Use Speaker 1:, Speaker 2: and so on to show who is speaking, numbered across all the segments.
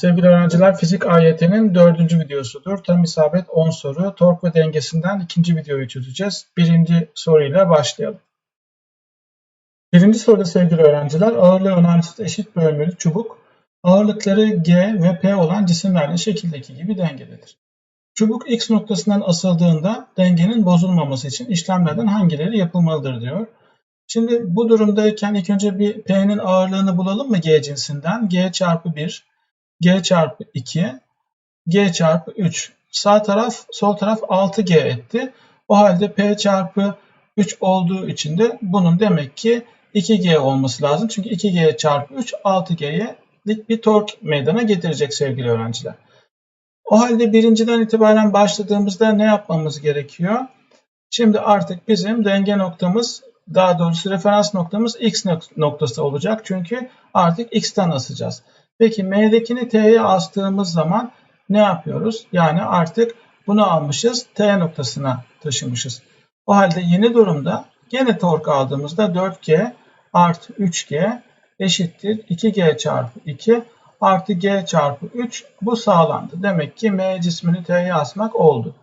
Speaker 1: Sevgili öğrenciler, fizik AYT'nin dördüncü videosudur. Tam isabet 10 soru. Tork ve dengesinden ikinci videoyu çözeceğiz. Birinci soruyla başlayalım. Birinci soruda sevgili öğrenciler, ağırlığı önemsiz eşit bölmeli çubuk, ağırlıkları G ve P olan cisimlerle şekildeki gibi dengededir. Çubuk X noktasından asıldığında dengenin bozulmaması için işlemlerden hangileri yapılmalıdır diyor. Şimdi bu durumdayken ilk önce bir P'nin ağırlığını bulalım mı G cinsinden? G çarpı 1 G çarpı 2, G çarpı 3. Sağ taraf, sol taraf 6G etti. O halde P çarpı 3 olduğu için de bunun demek ki 2G olması lazım. Çünkü 2G çarpı 3 6G'ye bir tork meydana getirecek sevgili öğrenciler. O halde birinciden itibaren başladığımızda ne yapmamız gerekiyor? Şimdi artık bizim denge noktamız daha doğrusu referans noktamız x noktası olacak. Çünkü artık x'ten asacağız. Peki M'dekini T'ye astığımız zaman ne yapıyoruz? Yani artık bunu almışız T noktasına taşımışız. O halde yeni durumda gene tork aldığımızda 4G artı 3G eşittir 2G çarpı 2 artı G çarpı 3 bu sağlandı. Demek ki M cismini T'ye asmak oldu.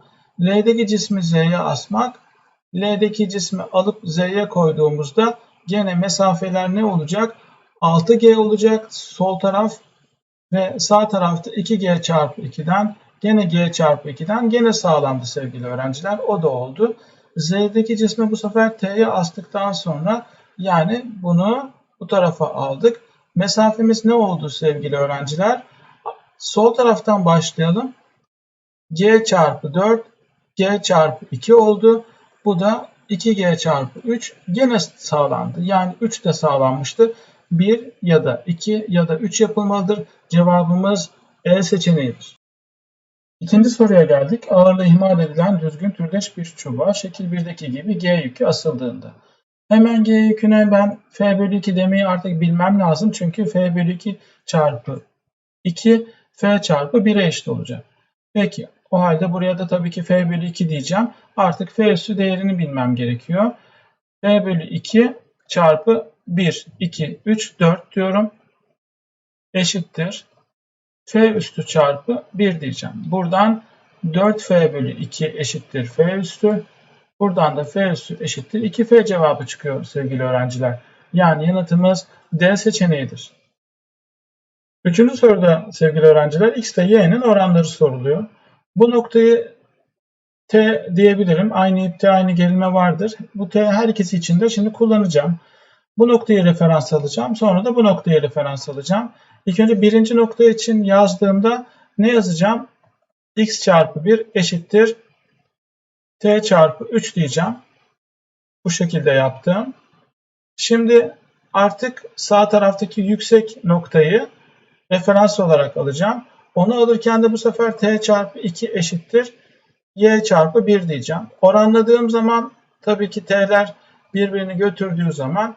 Speaker 1: L'deki cismi Z'ye asmak L'deki cismi alıp Z'ye koyduğumuzda gene mesafeler ne olacak? 6G olacak. Sol taraf ve sağ tarafta 2G çarpı 2'den gene G çarpı 2'den gene sağlandı sevgili öğrenciler. O da oldu. Z'deki cismi bu sefer T'ye astıktan sonra yani bunu bu tarafa aldık. Mesafemiz ne oldu sevgili öğrenciler? Sol taraftan başlayalım. G çarpı 4 G çarpı 2 oldu. Bu da 2G çarpı 3 gene sağlandı. Yani 3 de sağlanmıştı. 1 ya da 2 ya da 3 yapılmalıdır. Cevabımız E seçeneğidir. İkinci soruya geldik. Ağırlığı ihmal edilen düzgün türdeş bir çubuğa şekil 1'deki gibi G yükü asıldığında. Hemen G yüküne ben F bölü 2 demeyi artık bilmem lazım. Çünkü F bölü 2 çarpı 2 F çarpı 1'e eşit olacak. Peki o halde buraya da tabii ki F bölü 2 diyeceğim. Artık F üssü değerini bilmem gerekiyor. F bölü 2 çarpı 1, 2, 3, 4 diyorum. Eşittir. F üstü çarpı 1 diyeceğim. Buradan 4F bölü 2 eşittir F üstü. Buradan da F üstü eşittir 2F cevabı çıkıyor sevgili öğrenciler. Yani yanıtımız D seçeneğidir. Üçüncü soruda sevgili öğrenciler X ile Y'nin oranları soruluyor. Bu noktayı T diyebilirim. Aynı ipte aynı gerilme vardır. Bu T her ikisi için de şimdi kullanacağım. Bu noktayı referans alacağım. Sonra da bu noktayı referans alacağım. İlk önce birinci nokta için yazdığımda ne yazacağım? x çarpı 1 eşittir t çarpı 3 diyeceğim. Bu şekilde yaptım. Şimdi artık sağ taraftaki yüksek noktayı referans olarak alacağım. Onu alırken de bu sefer t çarpı 2 eşittir y çarpı 1 diyeceğim. Oranladığım zaman tabii ki t'ler birbirini götürdüğü zaman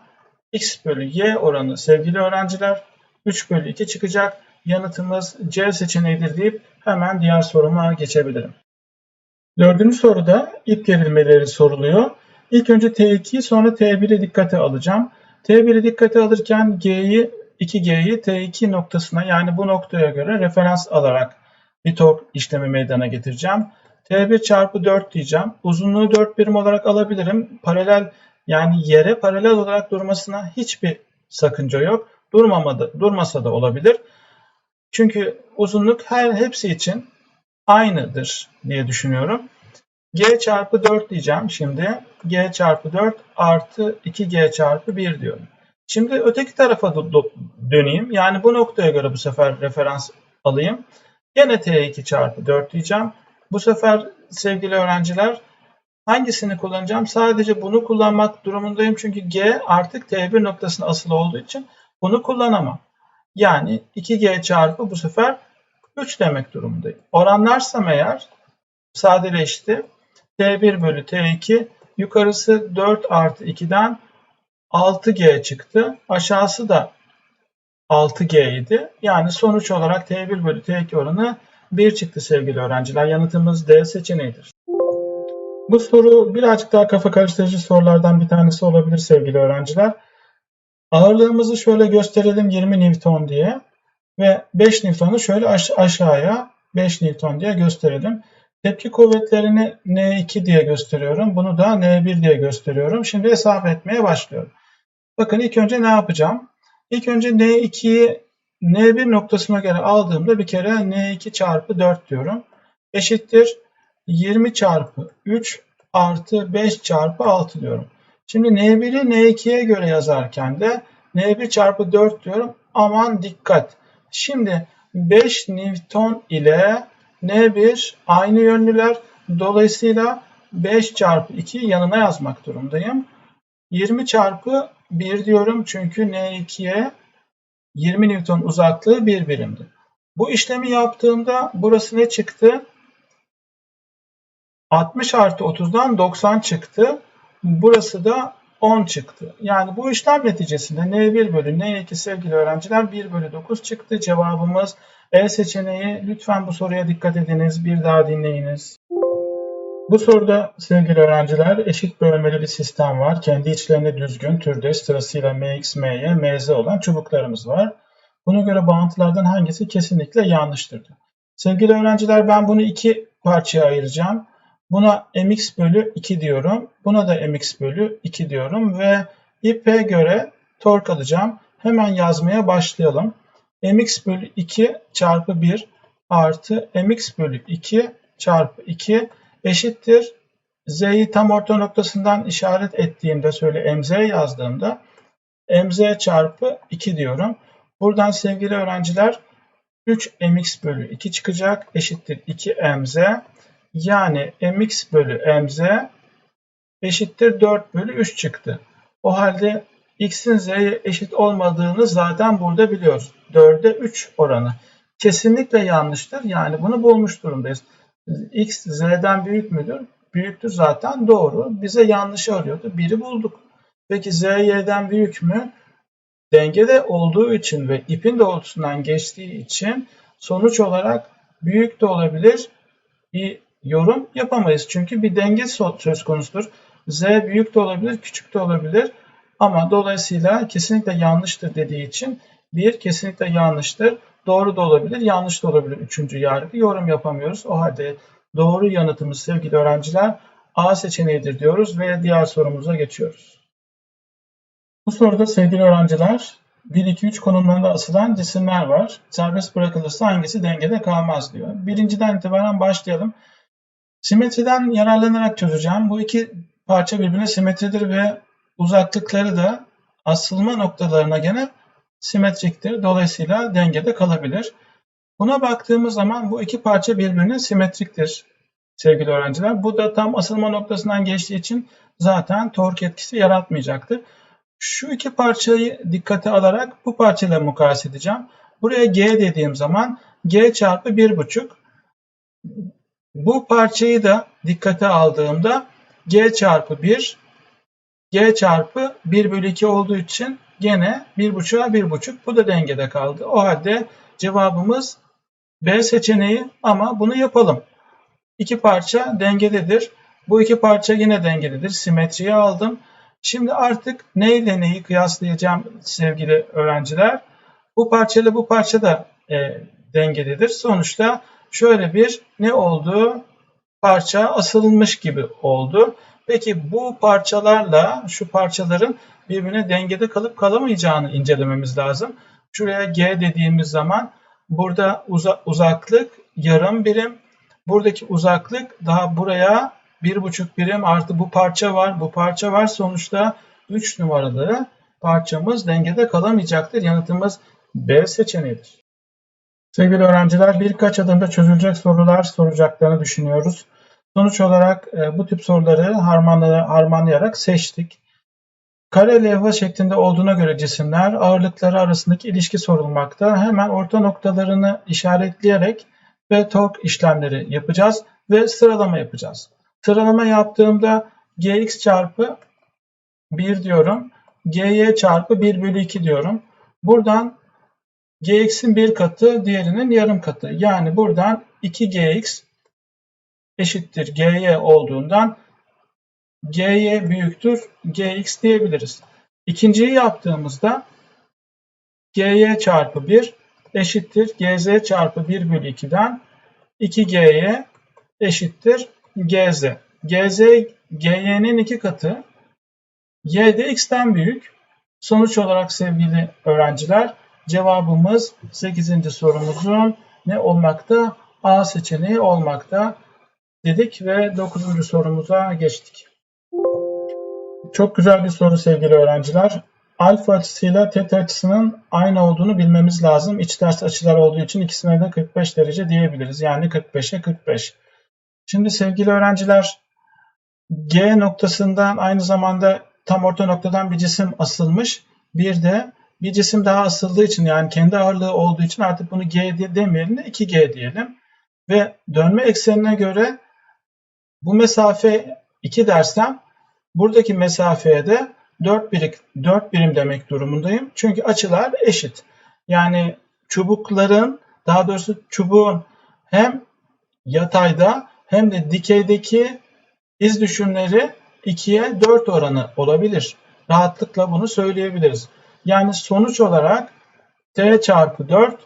Speaker 1: x bölü y oranı sevgili öğrenciler 3 bölü 2 çıkacak. Yanıtımız C seçeneğidir deyip hemen diğer soruma geçebilirim. Dördüncü soruda ip gerilmeleri soruluyor. İlk önce T2 sonra T1'i dikkate alacağım. T1'i dikkate alırken G'yi 2G'yi T2 noktasına yani bu noktaya göre referans alarak bir tork işlemi meydana getireceğim. T1 çarpı 4 diyeceğim. Uzunluğu 4 birim olarak alabilirim. Paralel yani yere paralel olarak durmasına hiçbir sakınca yok. Durmamadı, durmasa da olabilir. Çünkü uzunluk her hepsi için aynıdır diye düşünüyorum. G çarpı 4 diyeceğim şimdi. G çarpı 4 artı 2G çarpı 1 diyorum. Şimdi öteki tarafa döneyim. Yani bu noktaya göre bu sefer referans alayım. Gene T2 çarpı 4 diyeceğim. Bu sefer sevgili öğrenciler Hangisini kullanacağım? Sadece bunu kullanmak durumundayım. Çünkü G artık T1 noktasına asılı olduğu için bunu kullanamam. Yani 2G çarpı bu sefer 3 demek durumundayım. Oranlarsam eğer sadeleşti. T1 bölü T2 yukarısı 4 artı 2'den 6G çıktı. Aşağısı da 6G idi. Yani sonuç olarak T1 bölü T2 oranı 1 çıktı sevgili öğrenciler. Yanıtımız D seçeneğidir. Bu soru birazcık daha kafa karıştırıcı sorulardan bir tanesi olabilir sevgili öğrenciler. Ağırlığımızı şöyle gösterelim 20 Newton diye ve 5 Newton'u şöyle aş aşağıya 5 Newton diye gösterelim. Tepki kuvvetlerini N2 diye gösteriyorum. Bunu da N1 diye gösteriyorum. Şimdi hesap etmeye başlıyorum. Bakın ilk önce ne yapacağım? İlk önce N2'yi N1 noktasına göre aldığımda bir kere N2 çarpı 4 diyorum. Eşittir 20 çarpı 3 artı 5 çarpı 6 diyorum. Şimdi N1'i N2'ye göre yazarken de N1 çarpı 4 diyorum. Aman dikkat. Şimdi 5 Newton ile N1 aynı yönlüler. Dolayısıyla 5 çarpı 2 yanına yazmak durumdayım. 20 çarpı 1 diyorum çünkü N2'ye 20 Newton uzaklığı 1 birimdi. Bu işlemi yaptığımda burası ne çıktı? 60 artı 30'dan 90 çıktı. Burası da 10 çıktı. Yani bu işlem neticesinde N1 bölü N2 sevgili öğrenciler 1 bölü 9 çıktı. Cevabımız E seçeneği. Lütfen bu soruya dikkat ediniz. Bir daha dinleyiniz. Bu soruda sevgili öğrenciler eşit bölmeli bir sistem var. Kendi içlerinde düzgün türde sırasıyla Mx, My, Mz olan çubuklarımız var. Buna göre bağıntılardan hangisi kesinlikle yanlıştır? Sevgili öğrenciler ben bunu iki parçaya ayıracağım. Buna mx bölü 2 diyorum. Buna da mx bölü 2 diyorum ve ipe göre tork alacağım. Hemen yazmaya başlayalım. mx bölü 2 çarpı 1 artı mx bölü 2 çarpı 2 eşittir. Z'yi tam orta noktasından işaret ettiğimde söyle mz yazdığımda mz çarpı 2 diyorum. Buradan sevgili öğrenciler 3 mx bölü 2 çıkacak eşittir 2 mz. Yani mx bölü mz eşittir 4 bölü 3 çıktı. O halde x'in z'ye eşit olmadığını zaten burada biliyoruz. 4'e 3 oranı. Kesinlikle yanlıştır. Yani bunu bulmuş durumdayız. x z'den büyük müdür? Büyüktür zaten doğru. Bize yanlışı arıyordu. Biri bulduk. Peki z y'den büyük mü? Dengede olduğu için ve ipin doğrultusundan geçtiği için sonuç olarak büyük de olabilir, yorum yapamayız. Çünkü bir denge söz konusudur. Z büyük de olabilir, küçük de olabilir. Ama dolayısıyla kesinlikle yanlıştır dediği için bir kesinlikle yanlıştır. Doğru da olabilir, yanlış da olabilir. Üçüncü yargı yorum yapamıyoruz. O halde doğru yanıtımız sevgili öğrenciler A seçeneğidir diyoruz ve diğer sorumuza geçiyoruz. Bu soruda sevgili öğrenciler 1, 2, 3 konumlarında asılan cisimler var. Serbest bırakılırsa hangisi dengede kalmaz diyor. Birinciden itibaren başlayalım. Simetriden yararlanarak çözeceğim. Bu iki parça birbirine simetridir ve uzaklıkları da asılma noktalarına gene simetriktir. Dolayısıyla dengede kalabilir. Buna baktığımız zaman bu iki parça birbirine simetriktir sevgili öğrenciler. Bu da tam asılma noktasından geçtiği için zaten tork etkisi yaratmayacaktır. Şu iki parçayı dikkate alarak bu parçayla mukayese edeceğim. Buraya G dediğim zaman G çarpı 1,5 bu parçayı da dikkate aldığımda g çarpı 1 g çarpı 1 bölü 2 olduğu için gene 1,5'a 1,5 bu da dengede kaldı. O halde cevabımız B seçeneği ama bunu yapalım. İki parça dengededir. Bu iki parça yine dengededir. Simetriye aldım. Şimdi artık ne ile neyi kıyaslayacağım sevgili öğrenciler? Bu parça ile bu parça da e, dengededir. Sonuçta şöyle bir ne oldu? Parça asılmış gibi oldu. Peki bu parçalarla şu parçaların birbirine dengede kalıp kalamayacağını incelememiz lazım. Şuraya G dediğimiz zaman burada uza uzaklık yarım birim. Buradaki uzaklık daha buraya bir buçuk birim artı bu parça var. Bu parça var. Sonuçta 3 numaralı parçamız dengede kalamayacaktır. Yanıtımız B seçeneğidir. Sevgili öğrenciler birkaç adımda çözülecek sorular soracaklarını düşünüyoruz. Sonuç olarak e, bu tip soruları harmanlayarak seçtik. Kare levha şeklinde olduğuna göre cisimler ağırlıkları arasındaki ilişki sorulmakta. Hemen orta noktalarını işaretleyerek ve tork işlemleri yapacağız ve sıralama yapacağız. Sıralama yaptığımda gx çarpı 1 diyorum. gy çarpı 1 bölü 2 diyorum. Buradan gx'in bir katı diğerinin yarım katı. Yani buradan 2gx eşittir gy olduğundan gy büyüktür gx diyebiliriz. İkinciyi yaptığımızda gy çarpı 1 eşittir gz çarpı 1 bölü 2'den 2gy eşittir gz. gz gy'nin iki katı. y de x'ten büyük. Sonuç olarak sevgili öğrenciler cevabımız 8. sorumuzun ne olmakta? A seçeneği olmakta dedik ve 9. sorumuza geçtik. Çok güzel bir soru sevgili öğrenciler. Alfa açısıyla teta açısının aynı olduğunu bilmemiz lazım. İç ters açılar olduğu için ikisine de 45 derece diyebiliriz. Yani 45'e 45. Şimdi sevgili öğrenciler G noktasından aynı zamanda tam orta noktadan bir cisim asılmış. Bir de bir cisim daha asıldığı için yani kendi ağırlığı olduğu için artık bunu G diye demeyelim de 2G diyelim. Ve dönme eksenine göre bu mesafe 2 dersem buradaki mesafeye de 4 birim, 4 birim demek durumundayım. Çünkü açılar eşit. Yani çubukların daha doğrusu çubuğun hem yatayda hem de dikeydeki iz düşümleri 2'ye 4 oranı olabilir. Rahatlıkla bunu söyleyebiliriz. Yani sonuç olarak t çarpı 4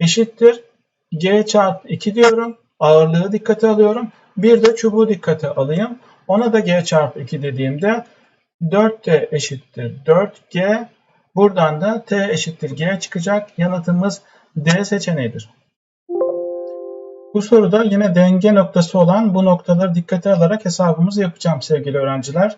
Speaker 1: eşittir g çarpı 2 diyorum. Ağırlığı dikkate alıyorum. Bir de çubuğu dikkate alayım. Ona da g çarpı 2 dediğimde 4t eşittir 4g. Buradan da t eşittir g çıkacak. Yanıtımız D seçeneğidir. Bu soruda yine denge noktası olan bu noktaları dikkate alarak hesabımızı yapacağım sevgili öğrenciler.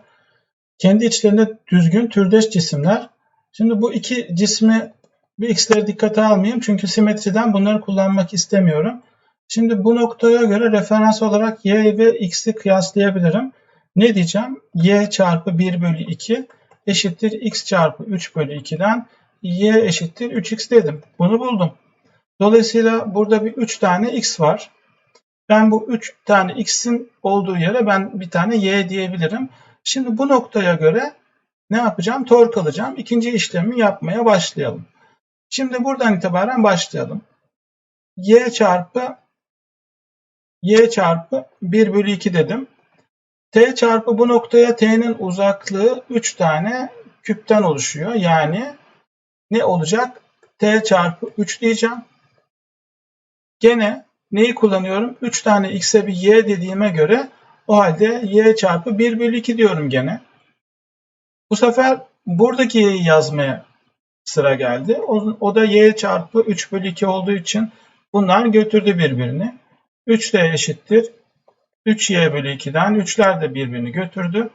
Speaker 1: Kendi içlerinde düzgün türdeş cisimler. Şimdi bu iki cismi bir x'leri dikkate almayayım çünkü simetriden bunları kullanmak istemiyorum. Şimdi bu noktaya göre referans olarak y ve x'i kıyaslayabilirim. Ne diyeceğim? y çarpı 1 bölü 2 eşittir x çarpı 3 bölü 2'den y eşittir 3x dedim. Bunu buldum. Dolayısıyla burada bir 3 tane x var. Ben bu 3 tane x'in olduğu yere ben bir tane y diyebilirim. Şimdi bu noktaya göre ne yapacağım? Tork alacağım. İkinci işlemi yapmaya başlayalım. Şimdi buradan itibaren başlayalım. y çarpı y çarpı 1 bölü 2 dedim. t çarpı bu noktaya t'nin uzaklığı 3 tane küpten oluşuyor. Yani ne olacak? t çarpı 3 diyeceğim. Gene neyi kullanıyorum? 3 tane x'e bir y dediğime göre o halde y çarpı 1 bölü 2 diyorum gene. Bu sefer buradaki y'yi yazmaya sıra geldi. O, o da y çarpı 3 bölü 2 olduğu için bunlar götürdü birbirini. 3 de eşittir. 3y bölü 2'den 3'ler de birbirini götürdü.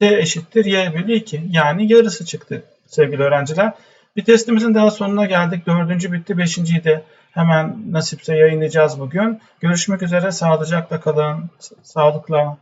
Speaker 1: t eşittir y bölü 2. Yani yarısı çıktı sevgili öğrenciler. Bir testimizin daha sonuna geldik. Dördüncü bitti. Beşinciyi de hemen nasipse yayınlayacağız bugün. Görüşmek üzere. Sağlıcakla kalın. Sağlıkla.